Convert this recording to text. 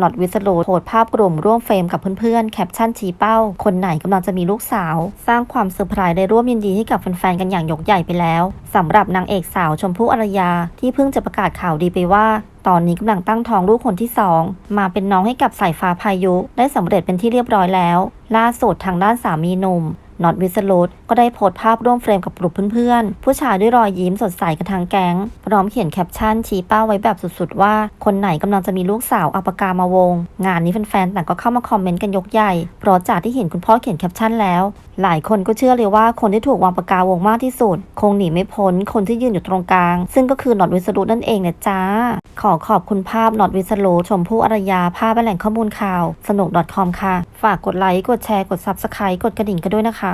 น็อตวิสโลโพสภาพกลุ่มร่วมเฟรมกับเพื่อนๆ แคปชั่นชี้เป้า คนไหนกำลังจะมีลูกสาว สร้างความเซอร์ไพรส์ได้ร่วมยินดีให้กับแฟนๆ กันอย่างยกใหญ่ไปแล้วสำหรับนางเอกสาวชมพู่อารยา ที่เพิ่งจะประกาศข่าวดีไปว่าตอนนี้กำลังตั้งท้องลูกคนที่สองมาเป็นน้องให้กับสายฟ้าพายุ ได้สำเร็จเป็นที่เรียบร้อยแล้ว ล่าสุดทางด้านสามีหนุ่ม น็อตวิสลุตก็ได้โพสต์ภาพร่วมเฟรมกับกลุ่มเพื่อนๆ ผู้ชายด้วยรอยยิ้มสดใสกันทางแก๊ง พร้อมเขียนแคปชั่นชี้เป้าไว้แบบสุดๆ ว่า คนไหนกำลังจะมีลูกสาวอาปกามาวง งานนี้แฟนๆต่างก็เข้ามาคอมเมนต์กันยกใหญ่ เพราะจากที่เห็นคุณพ่อเขียนแคปชั่นแล้ว หลายคนก็เชื่อเลยว่าคนที่ถูกวางปากกาวงมากที่สุด คงหนีไม่พ้นคนที่ยืนอยู่ตรงกลาง ซึ่งก็คือน็อตวิสลุตนั่นเองนะจ้า ขอขอบคุณภาพน็อตวิสโล ชมพู่อารยา ภาพและแหล่งข้อมูลข่าว สนุก .com ค่ะ ฝากกดไลค์ กดแชร์ กด Subscribe กดกระดิ่งกันด้วยนะคะ